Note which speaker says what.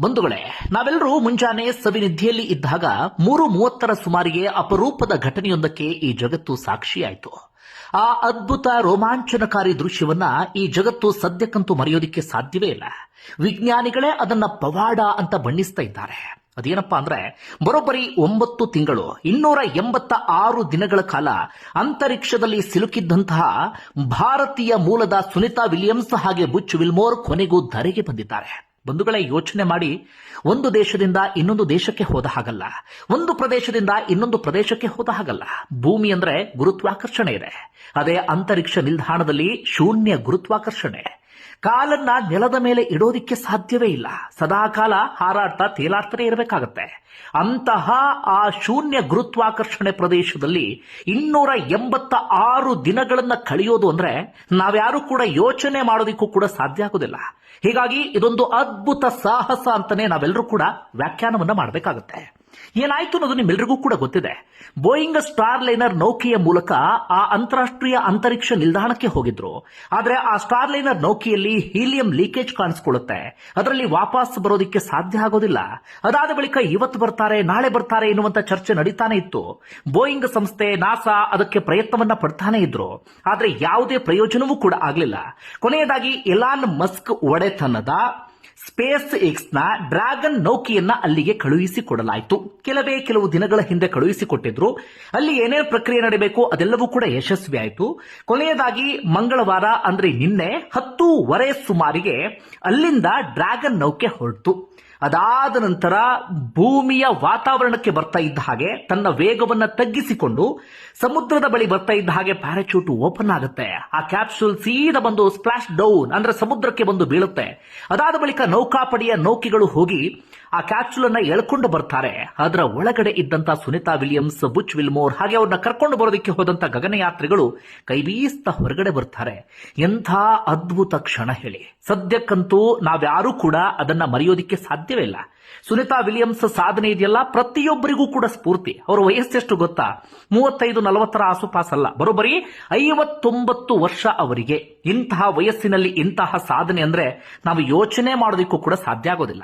Speaker 1: ಬಂಧುಗಳೇ, ನಾವೆಲ್ಲರೂ ಮುಂಜಾನೆ ಸವಿನಿಧಿಯಲ್ಲಿ ಇದ್ದಾಗ ಮೂರು ಮೂವತ್ತರ ಸುಮಾರಿಗೆ ಅಪರೂಪದ ಘಟನೆಯೊಂದಕ್ಕೆ ಈ ಜಗತ್ತು ಸಾಕ್ಷಿಯಾಯಿತು. ಆ ಅದ್ಭುತ ರೋಮಾಂಚನಕಾರಿ ದೃಶ್ಯವನ್ನ ಈ ಜಗತ್ತು ಸದ್ಯಕ್ಕಂತೂ ಮರೆಯೋದಿಕ್ಕೆ ಸಾಧ್ಯವೇ ಇಲ್ಲ. ವಿಜ್ಞಾನಿಗಳೇ ಅದನ್ನ ಪವಾಡ ಅಂತ ಬಣ್ಣಿಸ್ತಾ ಇದ್ದಾರೆ. ಅದೇನಪ್ಪಾ ಅಂದ್ರೆ, ಬರೋಬ್ಬರಿ ಒಂಬತ್ತು ತಿಂಗಳು, ಇನ್ನೂರ ಎಂಬತ್ತ ಆರು ದಿನಗಳ ಕಾಲ ಅಂತರಿಕ್ಷದಲ್ಲಿ ಸಿಲುಕಿದ್ದಂತಹ ಭಾರತೀಯ ಮೂಲದ ಸುನಿತಾ ವಿಲಿಯಮ್ಸ್ ಹಾಗೆ ಬುಚ್ ವಿಲ್ಮೋರ್ ಕೊನೆಗೂ ಧರೆಗೆ ಬಂದಿದ್ದಾರೆ. ಬಂಧುಗಳೇ, ಯೋಚನೆ ಮಾಡಿ, ಒಂದು ದೇಶದಿಂದ ಇನ್ನೊಂದು ದೇಶಕ್ಕೆ ಹೋದ ಹಾಗಲ್ಲ. ಒಂದು ಪ್ರದೇಶದಿಂದ ಇನ್ನೊಂದು ಪ್ರದೇಶಕ್ಕೆ ಹೋದ ಹಾಗಲ್ಲ. ಭೂಮಿ ಅಂದ್ರೆ ಗುರುತ್ವಾಕರ್ಷಣೆ ಇದೆ. ಅದೇ ಅಂತರಿಕ್ಷ ನಿಲ್ದಾಣದಲ್ಲಿ ಶೂನ್ಯ ಗುರುತ್ವಾಕರ್ಷಣೆ. ಕಾಲನ್ನ ನೆಲದ ಮೇಲೆ ಇಡೋದಿಕ್ಕೆ ಸಾಧ್ಯವೇ ಇಲ್ಲ. ಸದಾ ಕಾಲ ಹಾರಾಡ್ತಾ ತೇಲಾಡ್ತಾನೆ ಇರಬೇಕಾಗತ್ತೆ. ಅಂತಹ ಆ ಶೂನ್ಯ ಗುರುತ್ವಾಕರ್ಷಣೆ ಪ್ರದೇಶದಲ್ಲಿ ಇನ್ನೂರ ಎಂಬತ್ತ ಆರು ದಿನಗಳನ್ನ ಕಳೆಯೋದು ಅಂದ್ರೆ ನಾವ್ಯಾರು ಕೂಡ ಯೋಚನೆ ಮಾಡೋದಿಕ್ಕೂ ಕೂಡ ಸಾಧ್ಯ ಆಗೋದಿಲ್ಲ. ಹೀಗಾಗಿ ಇದೊಂದು ಅದ್ಭುತ ಸಾಹಸ ಅಂತಾನೆ ನಾವೆಲ್ಲರೂ ಕೂಡ ವ್ಯಾಖ್ಯಾನವನ್ನ ಮಾಡಬೇಕಾಗುತ್ತೆ. ಏನಾಯ್ತು ಅನ್ನೋದು ನಿಮ್ಮೆಲ್ಲರಿಗೂ ಕೂಡ ಗೊತ್ತಿದೆ. ಬೋಯಿಂಗ್ ಸ್ಟಾರ್ ಲೈನರ್ ನೌಕೆಯ ಮೂಲಕ ಆ ಅಂತಾರಾಷ್ಟ್ರೀಯ ಅಂತರಿಕ್ಷ ನಿಲ್ದಾಣಕ್ಕೆ ಹೋಗಿದ್ರು. ಆದರೆ ಆ ಸ್ಟಾರ್ ಲೈನರ್ ನೌಕೆಯಲ್ಲಿ ಹೀಲಿಯಂ ಲೀಕೇಜ್ ಕಾಣಿಸ್ಕೊಳ್ಳುತ್ತೆ. ಅದರಲ್ಲಿ ವಾಪಸ್ ಬರೋದಕ್ಕೆ ಸಾಧ್ಯ ಆಗೋದಿಲ್ಲ. ಅದಾದ ಬಳಿಕ ಇವತ್ತು ಬರ್ತಾರೆ, ನಾಳೆ ಬರ್ತಾರೆ ಎನ್ನುವಂತ ಚರ್ಚೆ ನಡೀತಾನೆ ಇತ್ತು. ಬೋಯಿಂಗ್ ಸಂಸ್ಥೆ ನಾಸಾ ಅದಕ್ಕೆ ಪ್ರಯತ್ನವನ್ನ ಪಡ್ತಾನೆ ಇದ್ರು. ಆದರೆ ಯಾವುದೇ ಪ್ರಯೋಜನವೂ ಕೂಡ ಆಗಲಿಲ್ಲ. ಕೊನೆಯದಾಗಿ ಎಲಾನ್ ಮಸ್ಕ್ ಒಡೆತನದ ಸ್ಪೇಸ್ನ ಡ್ರ್ಯಾಗನ್ ನೌಕೆಯನ್ನ ಅಲ್ಲಿಗೆ ಕಳುಹಿಸಿಕೊಡಲಾಯಿತು. ಕೆಲವೇ ಕೆಲವು ದಿನಗಳ ಹಿಂದೆ ಕಳುಹಿಸಿಕೊಟ್ಟಿದ್ರು. ಅಲ್ಲಿ ಏನೇನು ಪ್ರಕ್ರಿಯೆ ನಡೆಯಬೇಕು ಅದೆಲ್ಲವೂ ಕೂಡ ಯಶಸ್ವಿ ಆಯಿತು ಕೊನೆಯದಾಗಿ ಮಂಗಳವಾರ ಅಂದ್ರೆ ನಿನ್ನೆ ಹತ್ತೂವರೆ ಸುಮಾರಿಗೆ ಅಲ್ಲಿಂದ ಡ್ರ್ಯಾಗನ್ ನೌಕೆ ಹೊರಟು. ಅದಾದ ನಂತರ ಭೂಮಿಯ ವಾತಾವರಣಕ್ಕೆ ಬರ್ತಾ ಇದ್ದ ಹಾಗೆ ತನ್ನ ವೇಗವನ್ನ ತಗ್ಗಿಸಿಕೊಂಡು ಸಮುದ್ರದ ಬಳಿ ಬರ್ತಾ ಇದ್ದ ಹಾಗೆ ಪ್ಯಾರಾಚೂಟ್ ಓಪನ್ ಆಗುತ್ತೆ. ಆ ಕ್ಯಾಪ್ಸೂಲ್ ಸೀದಾ ಬಂದು ಸ್ಪ್ಲಾಶ್ ಡೌನ್ ಅಂದ್ರೆ ಸಮುದ್ರಕ್ಕೆ ಬಂದು ಬೀಳುತ್ತೆ. ಅದಾದ ಬಳಿಕ ನೌಕಾಪಡೆಯ ನೌಕೆಗಳು ಹೋಗಿ ಆ ಕ್ಯಾಪ್ಸುಲ್ ಅನ್ನ ಎಳ್ಕೊಂಡು ಬರ್ತಾರೆ. ಅದರ ಒಳಗಡೆ ಇದ್ದಂತ ಸುನಿತಾ ವಿಲಿಯಮ್ಸ್, ಬುಚ್ ವಿಲ್ಮೋರ್ ಹಾಗೆ ಅವ್ರನ್ನ ಕರ್ಕೊಂಡು ಬರೋದಕ್ಕೆ ಹೋದಂತ ಗಗನಯಾತ್ರಿಗಳು ಕೈಬೀಸ್ತಾ ಹೊರಗಡೆ ಬರ್ತಾರೆ. ಎಂಥ ಅದ್ಭುತ ಕ್ಷಣ ಹೇಳಿ. ಸದ್ಯಕ್ಕಂತೂ ನಾವ್ಯಾರೂ ಕೂಡ ಅದನ್ನ ಮರೆಯೋದಿಕ್ಕೆ ಸಾಧ್ಯವೇ ಇಲ್ಲ. ಸುನಿತಾ ವಿಲಿಯಮ್ಸ್ ಸಾಧನೆ ಇದೆಯಲ್ಲ? ಪ್ರತಿಯೊಬ್ಬರಿಗೂ ಕೂಡ ಸ್ಫೂರ್ತಿ. ಅವರ ವಯಸ್ಸೆಷ್ಟು ಗೊತ್ತಾ? ಮೂವತ್ತೈದು ನಲವತ್ತರ ಆಸುಪಾಸಲ್ಲ ಬರೋಬರಿ ಐವತ್ತೊಂಬತ್ತು ವರ್ಷ ಅವರಿಗೆ. ಇಂತಹ ವಯಸ್ಸಿನಲ್ಲಿ ಇಂತಹ ಸಾಧನೆ ಅಂದ್ರೆ ನಾವು ಯೋಚನೆ ಮಾಡೋದಕ್ಕೂ ಕೂಡ ಸಾಧ್ಯ ಆಗೋದಿಲ್ಲ.